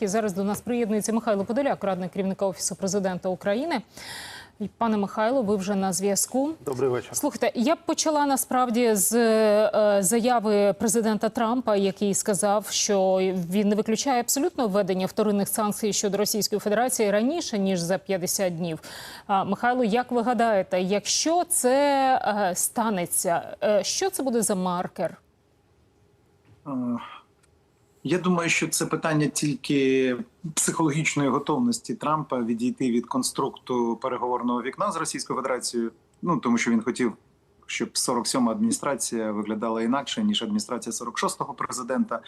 Америки. Зараз до нас приєднується Михайло Подоляк, радник керівника офісу президента України. Пане Михайло, ви вже на зв'язку. Добрий вечір. Слухайте, я б почала насправді з е, заяви президента Трампа, який сказав, що він не виключає абсолютно введення вторинних санкцій щодо Російської Федерації раніше ніж за 50 днів. Михайло, як ви гадаєте, якщо це е, станеться, е, що це буде за маркер? Я думаю, що це питання тільки психологічної готовності Трампа відійти від конструкту переговорного вікна з Російською Федерацією. Ну тому що він хотів, щоб 47-ма адміністрація виглядала інакше ніж адміністрація 46-го президента.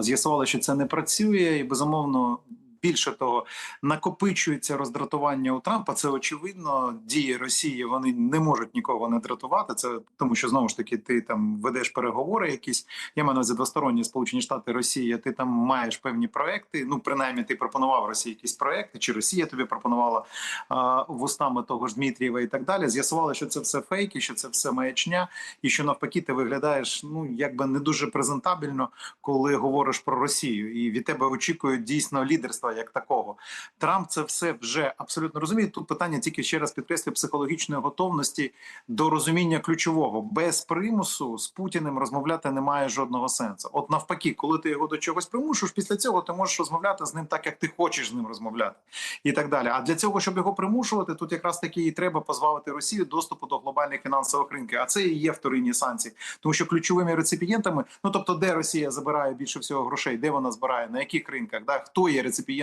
з'ясувала, що це не працює, і безумовно. Більше того, накопичується роздратування у Трампа. Це очевидно. Дії Росії вони не можуть нікого не дратувати. Це тому, що знову ж таки ти там ведеш переговори, якісь я маю на двосторонні Сполучені Штати Росія. Ти там маєш певні проекти. Ну принаймні, ти пропонував Росії якісь проекти, чи Росія тобі пропонувала а, вустами того ж Дмитрієва і так далі. З'ясували, що це все фейки, що це все маячня, і що навпаки, ти виглядаєш ну якби не дуже презентабельно, коли говориш про Росію, і від тебе очікують дійсно лідерства як такого. Трамп це все вже абсолютно розуміє. Тут питання тільки ще раз підкреслюю психологічної готовності до розуміння ключового без примусу з Путіним розмовляти немає жодного сенсу. От навпаки, коли ти його до чогось примушуєш, після цього ти можеш розмовляти з ним так, як ти хочеш з ним розмовляти, і так далі. А для цього, щоб його примушувати, тут якраз таки і треба позбавити Росію доступу до глобальних фінансових ринків. А це і є вторинні санкції, тому що ключовими реципієнтами, ну тобто, де Росія забирає більше всього грошей, де вона збирає, на яких ринках, да хто є реципієнтом,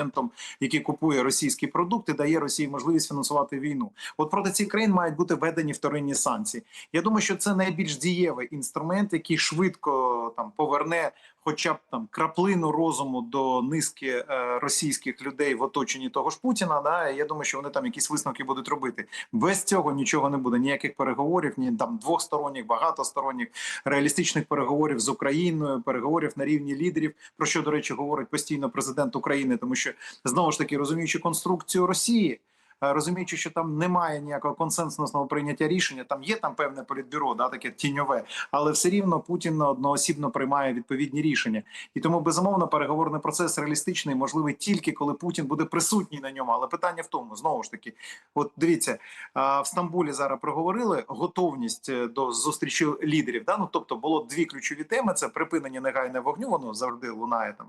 який купує російські продукти, дає Росії можливість фінансувати війну. От проти цих країн мають бути введені вторинні санкції. Я думаю, що це найбільш дієвий інструмент, який швидко там поверне. Хоча б там краплину розуму до низки е, російських людей в оточенні того ж Путіна, да я думаю, що вони там якісь висновки будуть робити. Без цього нічого не буде. Ніяких переговорів, ні там двосторонніх, багатосторонніх, реалістичних переговорів з Україною, переговорів на рівні лідерів, про що до речі говорить постійно президент України, тому що знову ж таки розуміючи конструкцію Росії. Е, Розуміючи, що там немає ніякого консенсусного прийняття рішення, там є там певне політбюро, да таке тіньове, але все рівно Путін одноосібно приймає відповідні рішення, і тому безумовно переговорний процес реалістичний, можливий тільки коли Путін буде присутній на ньому. Але питання в тому, знову ж таки, от дивіться в Стамбулі зараз проговорили готовність е, до зустрічі лідерів. Да? Ну тобто було дві ключові теми: це припинення негайне вогню. Воно завжди лунає там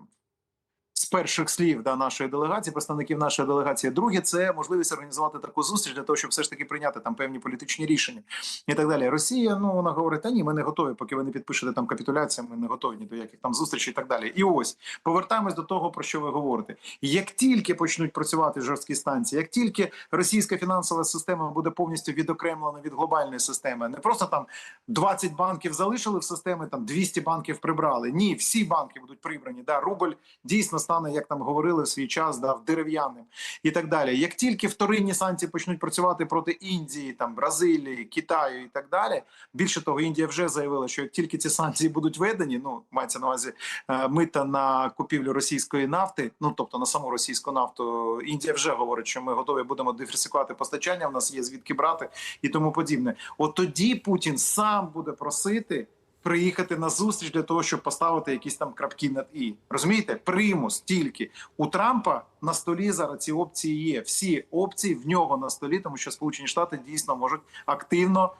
з перших слів да, нашої делегації, представників нашої делегації. Друге, це можливість організувати таку зустріч для того, щоб все ж таки прийняти там певні політичні рішення і так далі. Росія, ну вона говорить: та ні, ми не готові, поки ви не підпишете там капітуляцію, ми не готові ні до яких там зустрічей і так далі. І ось повертаємось до того, про що ви говорите. Як тільки почнуть працювати жорсткі станції, як тільки російська фінансова система буде повністю відокремлена від глобальної системи, не просто там 20 банків залишили в системі, там 200 банків прибрали. Ні, всі банки будуть прибрані. Да, рубль дійсно стане, як там говорили в свій час, да, дерев'яним і так далі. Як тільки вторинні санкції почнуть працювати проти Індії, там Бразилії, Китаю і так далі. Більше того, Індія вже заявила, що як тільки ці санкції будуть введені, ну мається на увазі е, мита на купівлю російської нафти, ну тобто на саму російську нафту, Індія вже говорить, що ми готові будемо диверсифікувати постачання. В нас є звідки брати і тому подібне. От тоді Путін сам буде просити. Приїхати на зустріч для того, щоб поставити якісь там крапки над і розумієте, примус тільки. У Трампа на столі зараз ці опції є. Всі опції в нього на столі, тому що Сполучені Штати дійсно можуть активно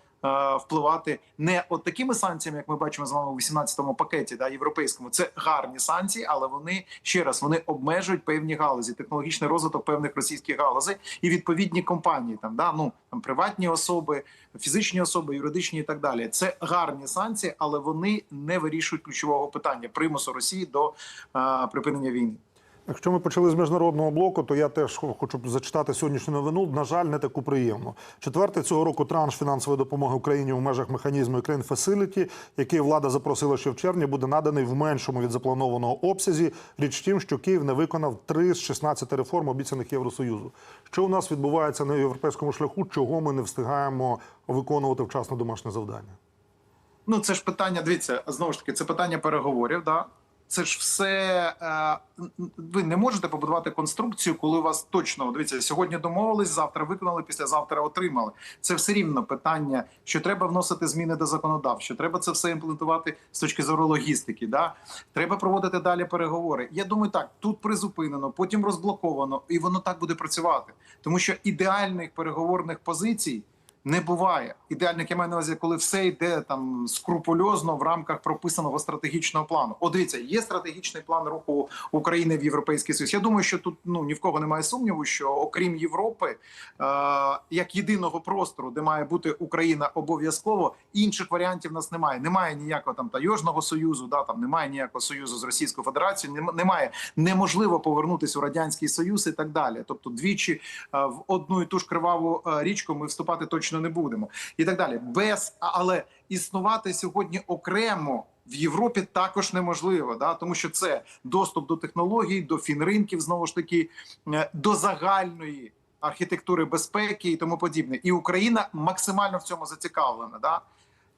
впливати не от такими санкціями, як ми бачимо з вами у 18-му пакеті, да європейському. Це гарні санкції, але вони ще раз вони обмежують певні галузі, технологічний розвиток певних російських галузей і відповідні компанії, там да ну там приватні особи, фізичні особи, юридичні і так далі. Це гарні санкції, але вони не вирішують ключового питання примусу Росії до е, припинення війни. Якщо ми почали з міжнародного блоку, то я теж хочу зачитати сьогоднішню новину. На жаль, не таку приємну. Четвертий цього року транш фінансової допомоги Україні в межах механізму Ukraine Facility, який влада запросила ще в червні, буде наданий в меншому від запланованого обсязі. Річ в тім, що Київ не виконав три з 16 реформ, обіцяних Євросоюзу. Що у нас відбувається на європейському шляху? Чого ми не встигаємо виконувати вчасно домашнє завдання? Ну це ж питання. Дивіться, знову ж таки, це питання переговорів. Да це ж все е, ви не можете побудувати конструкцію, коли у вас точно дивіться, сьогодні домовились, завтра виконали, післязавтра отримали. Це все рівно питання, що треба вносити зміни до законодавства, треба це все імплементувати з точки зору логістики. Да? Треба проводити далі переговори. Я думаю, так тут призупинено, потім розблоковано, і воно так буде працювати, тому що ідеальних переговорних позицій. Не буває ідеальних я маю на увазі, коли все йде там скрупульозно в рамках прописаного стратегічного плану. О, дивіться, є стратегічний план руху України в Європейський Союз. Я думаю, що тут ну ні в кого немає сумніву, що окрім Європи, е, як єдиного простору, де має бути Україна обов'язково, інших варіантів в нас немає. Немає ніякого там тайожного союзу, да там немає ніякого союзу з Російською Федерацією. нем- Немає неможливо повернутися у радянський союз і так далі. Тобто, двічі е, в одну і ту ж криваву е, річку ми вступати точно не будемо, і так далі. Без але існувати сьогодні окремо. В Європі також неможливо, да тому що це доступ до технологій, до фінринків, знову ж таки, е, до загальної архітектури безпеки і тому подібне. І Україна максимально в цьому зацікавлена. Да?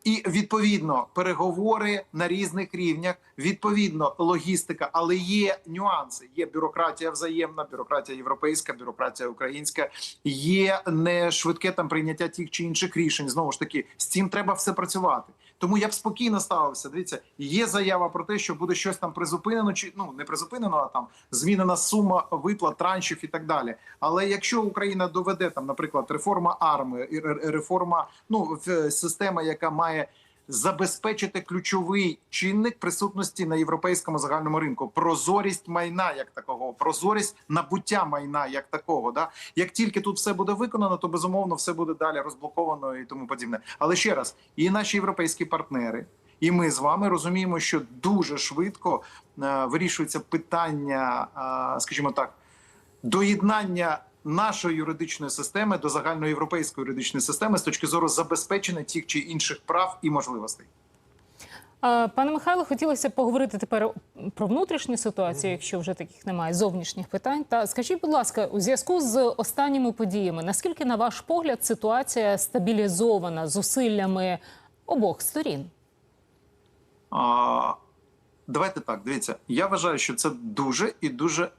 І відповідно переговори на різних рівнях, відповідно логістика, але є нюанси. Є бюрократія взаємна, бюрократія європейська, бюрократія українська, є не швидке там прийняття тих чи інших рішень. Знову ж таки, з цим треба все працювати. Тому я б спокійно ставився. Дивіться, є заява про те, що буде щось там призупинено, чи ну не призупинено, а там змінена сума виплат, траншів і так далі. Але якщо Україна доведе там, наприклад, реформа армії, реформа, ну в- система, яка має забезпечити ключовий чинник присутності на європейському загальному ринку, прозорість майна як такого, прозорість набуття майна як такого. Да, як тільки тут все буде виконано, то безумовно все буде далі розблоковано і тому подібне. Але ще раз, і наші європейські партнери. І ми з вами розуміємо, що дуже швидко е, вирішується питання, е, скажімо так, доєднання нашої юридичної системи до загальноєвропейської юридичної системи з точки зору забезпечення тих чи інших прав і можливостей. Пане Михайло, хотілося поговорити тепер про внутрішню ситуацію, якщо вже таких немає зовнішніх питань. Та скажіть, будь ласка, у зв'язку з останніми подіями, наскільки, на ваш погляд, ситуація стабілізована зусиллями обох сторін? А, давайте так. Дивіться, я вважаю, що це дуже і дуже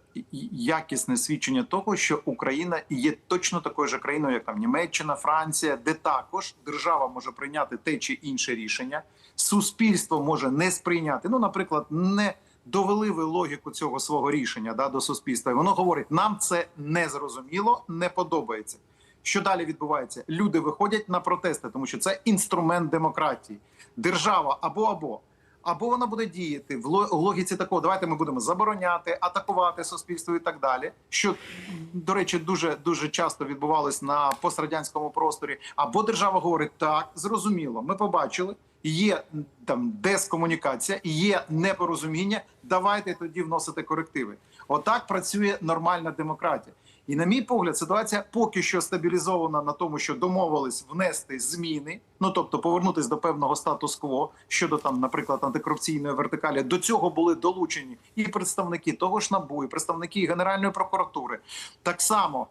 якісне свідчення того, що Україна є точно такою ж країною, як там Німеччина, Франція, де також держава може прийняти те чи інше рішення, суспільство може не сприйняти. Ну, наприклад, не довели ви логіку цього свого рішення да, до суспільства. І воно говорить: нам це не зрозуміло, не подобається. Що далі відбувається? Люди виходять на протести, тому що це інструмент демократії. Держава або або. Або вона буде діяти в логіці такого, давайте ми будемо забороняти, атакувати суспільство і так далі. Що до речі, дуже дуже часто відбувалось на пострадянському просторі. Або держава говорить так, зрозуміло, ми побачили, є там дескомунікація, є непорозуміння. Давайте тоді вносити корективи. Отак працює нормальна демократія. І на мій погляд, ситуація поки що стабілізована на тому, що домовились внести зміни, ну тобто повернутись до певного статус-кво щодо там, наприклад, антикорупційної вертикалі. До цього були долучені і представники того ж НАБУ, і представники Генеральної прокуратури. Так само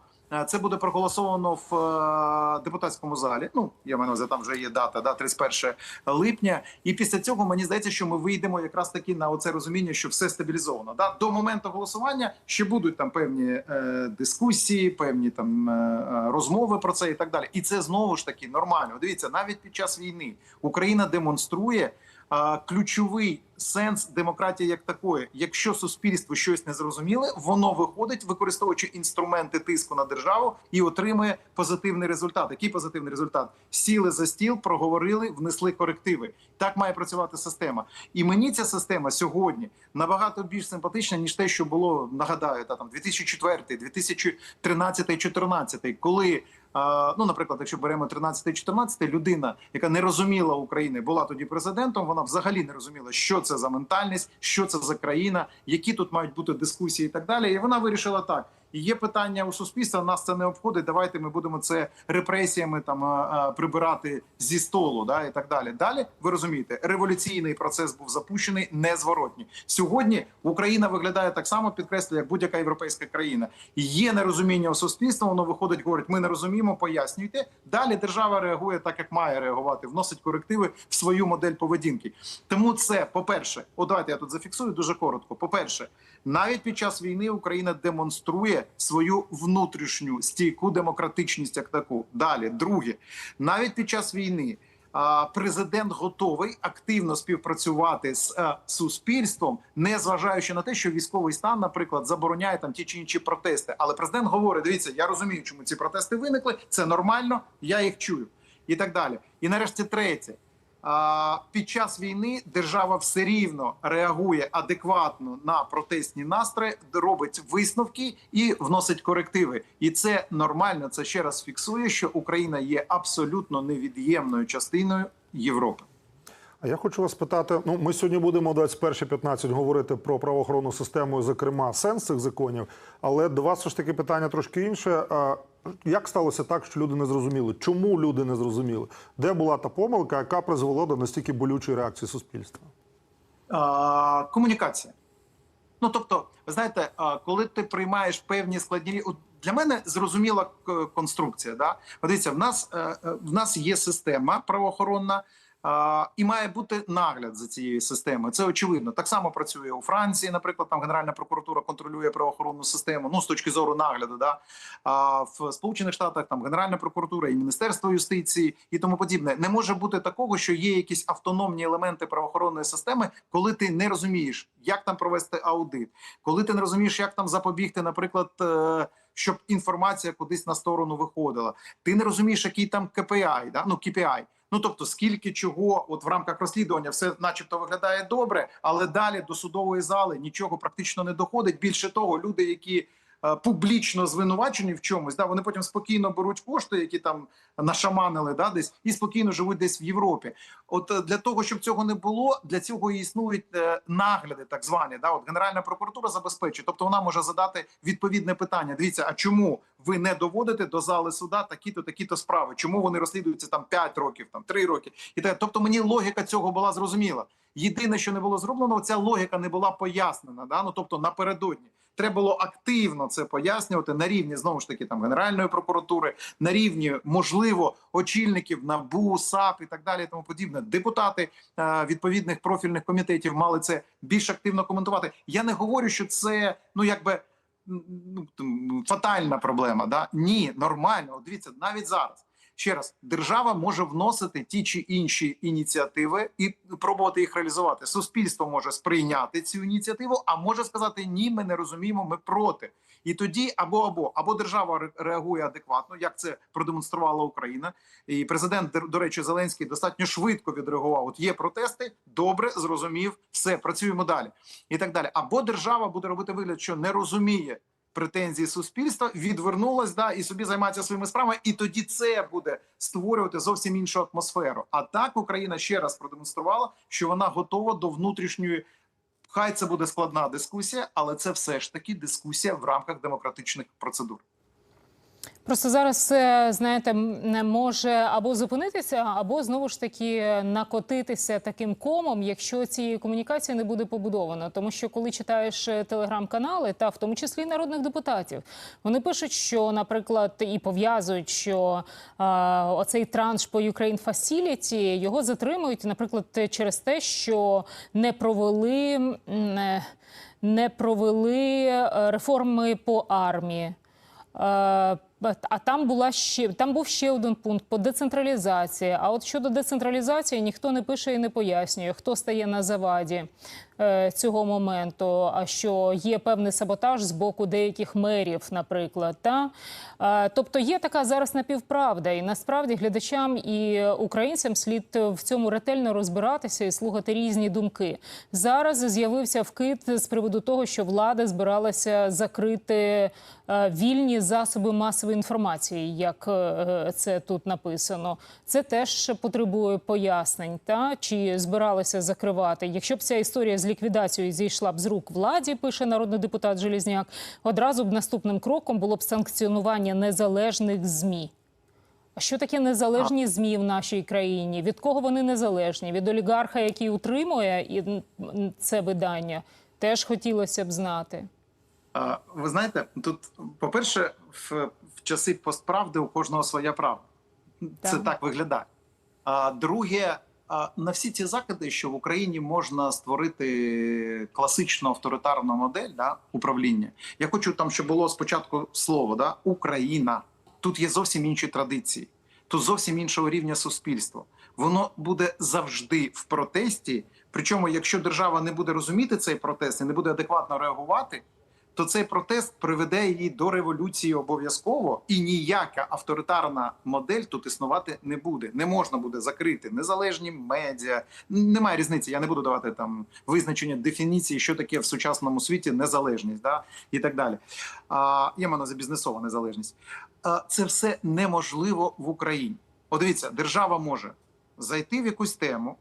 це буде проголосовано в е, депутатському залі. Ну я маю увазі, там вже є дата, да, 31 липня. І після цього мені здається, що ми вийдемо якраз таки на оце розуміння, що все стабілізовано. Да? До моменту голосування ще будуть там певні е, дискусії, певні там е, е, розмови про це і так далі. І це знову ж таки нормально. Дивіться, навіть під час війни Україна демонструє. Ключовий сенс демократії як такої, якщо суспільство щось не зрозуміле, воно виходить, використовуючи інструменти тиску на державу і отримує позитивний результат. Який позитивний результат? Сіли за стіл, проговорили, внесли корективи. Так має працювати система. І мені ця система сьогодні набагато більш симпатична ніж те, що було нагадаю, та там 2004, 2013, 2014, коли. Ну, наприклад, якщо беремо 13-14, людина, яка не розуміла України, була тоді президентом. Вона взагалі не розуміла, що це за ментальність, що це за країна, які тут мають бути дискусії і так далі. І вона вирішила так: Є питання у суспільства. Нас це не обходить. Давайте ми будемо це репресіями там а, а, прибирати зі столу, да і так далі. Далі ви розумієте, революційний процес був запущений незворотні. Сьогодні Україна виглядає так само, підкреслюю, як будь-яка європейська країна. Є нерозуміння у суспільства. Воно виходить, говорить: ми не розуміємо, пояснюйте. Далі держава реагує так, як має реагувати, вносить корективи в свою модель поведінки. Тому це, по-перше, о, давайте я тут зафіксую дуже коротко. По-перше, навіть під час війни Україна демонструє свою внутрішню стійку демократичність як таку. Далі, друге, навіть під час війни. Президент готовий активно співпрацювати з е, суспільством, не зважаючи на те, що військовий стан, наприклад, забороняє там ті чи інші протести. Але президент говорить: дивіться, я розумію, чому ці протести виникли. Це нормально, я їх чую, і так далі. І нарешті третє. Під час війни держава все рівно реагує адекватно на протестні настрої, робить висновки і вносить корективи. І це нормально. Це ще раз фіксує, що Україна є абсолютно невід'ємною частиною Європи. А я хочу вас питати: ну ми сьогодні будемо о 21.15 говорити про правоохоронну систему, зокрема, сенс цих законів. Але до вас ж таки питання трошки інше. Як сталося так, що люди не зрозуміли? Чому люди не зрозуміли? Де була та помилка, яка призвела до настільки болючої реакції суспільства? А, комунікація. Ну тобто, ви знаєте, коли ти приймаєш певні складні для мене зрозуміла конструкція. Да? От Дивіться, в нас е, е, в нас є система правоохоронна. І має бути нагляд за цією системою. Це очевидно. Так само працює у Франції. Наприклад, там Генеральна прокуратура контролює правоохоронну систему. Ну з точки зору нагляду, да а в Сполучених Штатах там Генеральна прокуратура і Міністерство юстиції і тому подібне. Не може бути такого, що є якісь автономні елементи правоохоронної системи, коли ти не розумієш, як там провести аудит, коли ти не розумієш, як там запобігти, наприклад. е, Щоб інформація кудись на сторону виходила, ти не розумієш, який там KPI, да? ну KPI. Ну тобто, скільки чого, от в рамках розслідування, все, начебто, виглядає добре, але далі до судової зали нічого практично не доходить. Більше того, люди, які публічно звинувачені в чомусь, да, вони потім спокійно беруть кошти, які там нашаманили, да, десь і спокійно живуть десь в Європі. От е, для того, щоб цього не було, для цього існують е, нагляди, так звані. Да, от Генеральна прокуратура забезпечує, тобто вона може задати відповідне питання. Дивіться, а чому ви не доводите до зали суда такі-то, такі-то справи? Чому вони розслідуються там 5 років, там 3 роки? І так, тобто мені логіка цього була зрозуміла. Єдине, що не було зроблено, ця логіка не була пояснена. Да? Ну тобто напередодні. Треба було активно це пояснювати на рівні знову ж таки там Генеральної прокуратури, на рівні можливо очільників НАБУ, САП і так далі. і Тому подібне. Депутати е, відповідних профільних комітетів мали це більш активно коментувати. Я не говорю, що це ну якби фатальна проблема. Да? Ні, нормально. От Дивіться, навіть зараз. Ще раз, держава може вносити ті чи інші ініціативи і пробувати їх реалізувати. Суспільство може сприйняти цю ініціативу, а може сказати ні, ми не розуміємо, ми проти. І тоді або або або держава реагує адекватно, як це продемонструвала Україна, і президент до- речі, Зеленський достатньо швидко відреагував. От є протести, добре зрозумів, все працюємо далі, і так далі. Або держава буде робити вигляд, що не розуміє претензії суспільства, відвернулась да і собі займається своїми справами, і тоді це буде створювати зовсім іншу атмосферу. А так Україна ще раз продемонструвала, що вона готова до внутрішньої. Хай це буде складна дискусія, але це все ж таки дискусія в рамках демократичних процедур. Просто зараз знаєте, не може або зупинитися, або знову ж таки накотитися таким комом, якщо цієї комунікації не буде побудовано. Тому що коли читаєш е, телеграм-канали, та в тому числі народних депутатів, вони пишуть, що, наприклад, і пов'язують, що а, оцей транш по Ukraine Facility його затримують, наприклад, через те, що не провели. е, Не провели е, реформи по армії. А там була ще там був ще один пункт по децентралізації. А от щодо децентралізації ніхто не пише і не пояснює, хто стає на заваді е, цього моменту. А що є певний саботаж з боку деяких мерів, наприклад. Та? Е, Тобто є така зараз напівправда, і насправді глядачам і українцям слід в цьому ретельно розбиратися і слухати різні думки. Зараз з'явився вкид з приводу того, що влада збиралася закрити е, вільні засоби масової масової інформації, як е, це тут написано. Це теж потребує пояснень. Та чи збиралися закривати? Якщо б ця історія з ліквідацією зійшла б з рук владі, пише народний депутат Желізняк, одразу б наступним кроком було б санкціонування незалежних змі. А що таке незалежні змі в нашій країні? Від кого вони незалежні? Від олігарха, який утримує це видання, теж хотілося б знати. Ви знаєте, тут, по-перше, в, в часи постправди у кожного своя правда. Це Так. так виглядає. А друге, на всі ці закиди, що в Україні можна створити класичну авторитарну модель да, управління. Я хочу там, щоб було спочатку слово да, Україна. Тут є зовсім інші традиції, тут зовсім іншого рівня суспільства. Воно буде завжди в протесті. Причому, якщо держава не буде розуміти цей протест і не буде адекватно реагувати, то цей протест приведе її до революції обов'язково, і ніяка авторитарна модель тут існувати не буде. Не можна буде закрити незалежні медіа. Немає різниці. Я не буду давати там визначення дефініції, що таке в сучасному світі незалежність, да і так далі. А, я маю увазі бізнесова незалежність. А, це все неможливо в Україні. От дивіться, держава може зайти в якусь тему,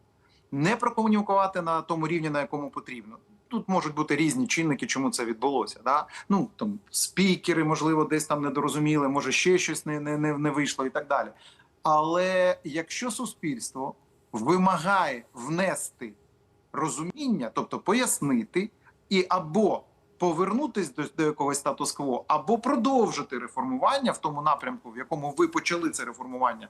не прокомунікувати на тому рівні, на якому потрібно. Тут можуть бути різні чинники, чому це відбулося. Да? Ну там спікери, можливо, десь там недорозуміли, може ще щось не, не, не, вийшло і так далі. Але якщо суспільство вимагає внести розуміння, тобто пояснити, і або повернутись до, до якогось статус-кво, або продовжити реформування в тому напрямку, в якому ви почали це реформування,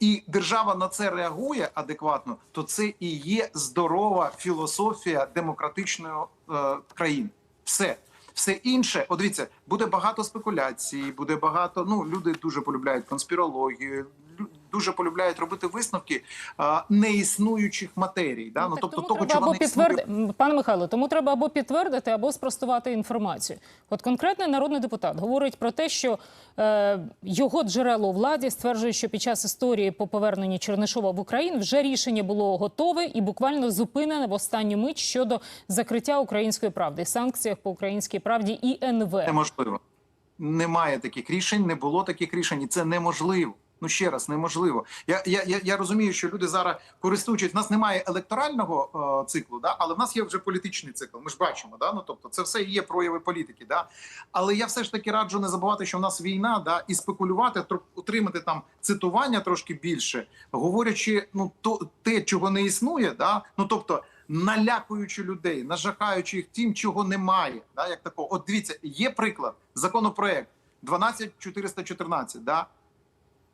і держава на це реагує адекватно, то це і є здорова філософія демократичної е, країни. Все. Все інше, от дивіться, буде багато спекуляцій, буде багато. Ну люди дуже полюбляють конспірологію, дуже полюбляють робити висновки а, неіснуючих матерій. Да? Ну, так тобто того, чого або не існує. пане Михайло, тому треба або підтвердити, або спростувати інформацію. От конкретний народний депутат говорить про те, що е, його джерело у владі стверджує, що під час історії по поверненню Чернишова в Україну вже рішення було готове і буквально зупинене в останню мить щодо закриття української правди, санкціях по українській правді і НВ. неможливо. Немає таких рішень, не було таких рішень, і це неможливо. Ну ще раз, неможливо. Я, я, я, розумію, що люди зараз користуючись. У нас немає електорального е, циклу, да, але в нас є вже політичний цикл. Ми ж бачимо, да. Ну тобто, це все є прояви політики. Да. Але я все ж таки раджу не забувати, що в нас війна, да, і спекулювати, тр- отримати там цитування трошки більше, говорячи, ну то те, чого не існує, да. Ну тобто. Налякуючи людей, нажахаючи їх тим, чого немає, да, як такого. От дивіться, є приклад законопроект 12414, да,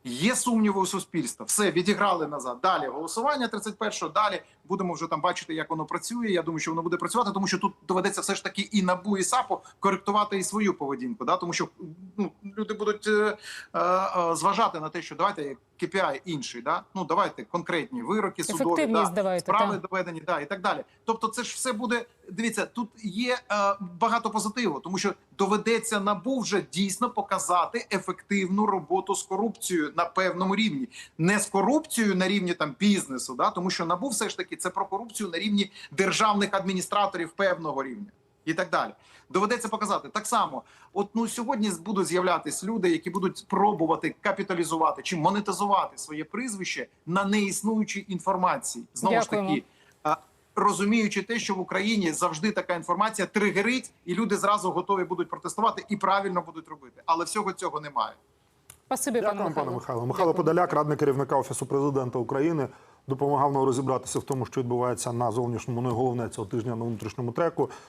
Є сумніви у суспільства. Все відіграли назад. Далі голосування 31-го, Далі будемо вже там бачити, як воно працює. Я думаю, що воно буде працювати, тому що тут доведеться все ж таки і набу, і САПу коректувати і свою поведінку. Да? Тому що ну, люди будуть е, е, е, зважати на те, що давайте KPI інший. Да? Ну давайте конкретні вироки судові, да? давайте, справи так. доведені, да, і так далі. Тобто, це ж все буде. Дивіться, тут є е, багато позитиву, тому що доведеться набу вже дійсно показати ефективну роботу з корупцією на певному рівні, не з корупцією на рівні там бізнесу, да тому що набу все ж таки це про корупцію на рівні державних адміністраторів певного рівня. І так далі доведеться показати так само. От ну сьогодні будуть з'являтись люди, які будуть пробувати капіталізувати чи монетизувати своє прізвище на неіснуючій інформації. Знову Дякуємо. ж таки, розуміючи те, що в Україні завжди така інформація тригерить, і люди зразу готові будуть протестувати і правильно будуть робити. Але всього цього немає. Спасибі, Дякую, пане пане Михайло. Михайло. Михайло Дякую. Подоляк, радник керівника офісу президента України, допомагав нам розібратися в тому, що відбувається на зовнішньому. Ну і головне цього тижня на внутрішньому треку.